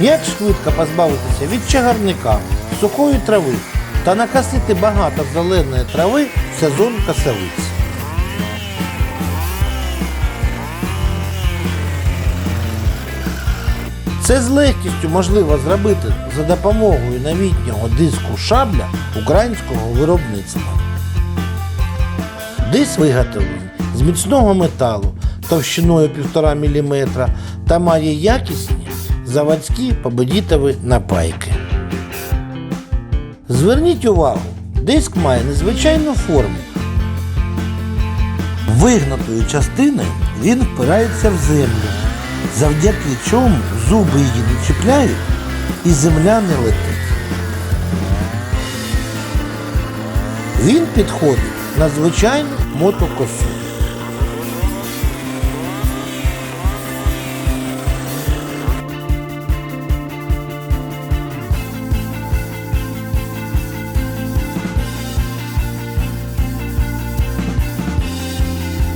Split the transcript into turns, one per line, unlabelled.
Як швидко позбавитися від чагарника, сухої трави та накосити багато зеленої трави в сезон косовиці. Це з легкістю можливо зробити за допомогою новітнього диску шабля українського виробництва. Диск виготовлений з міцного металу товщиною 1,5 мм та має якісні заводські победітові напайки. Зверніть увагу, диск має незвичайну форму. Вигнутою частиною він впирається в землю, завдяки чому зуби її не чіпляють і земля не летить. Він підходить на звичайну мотокосу.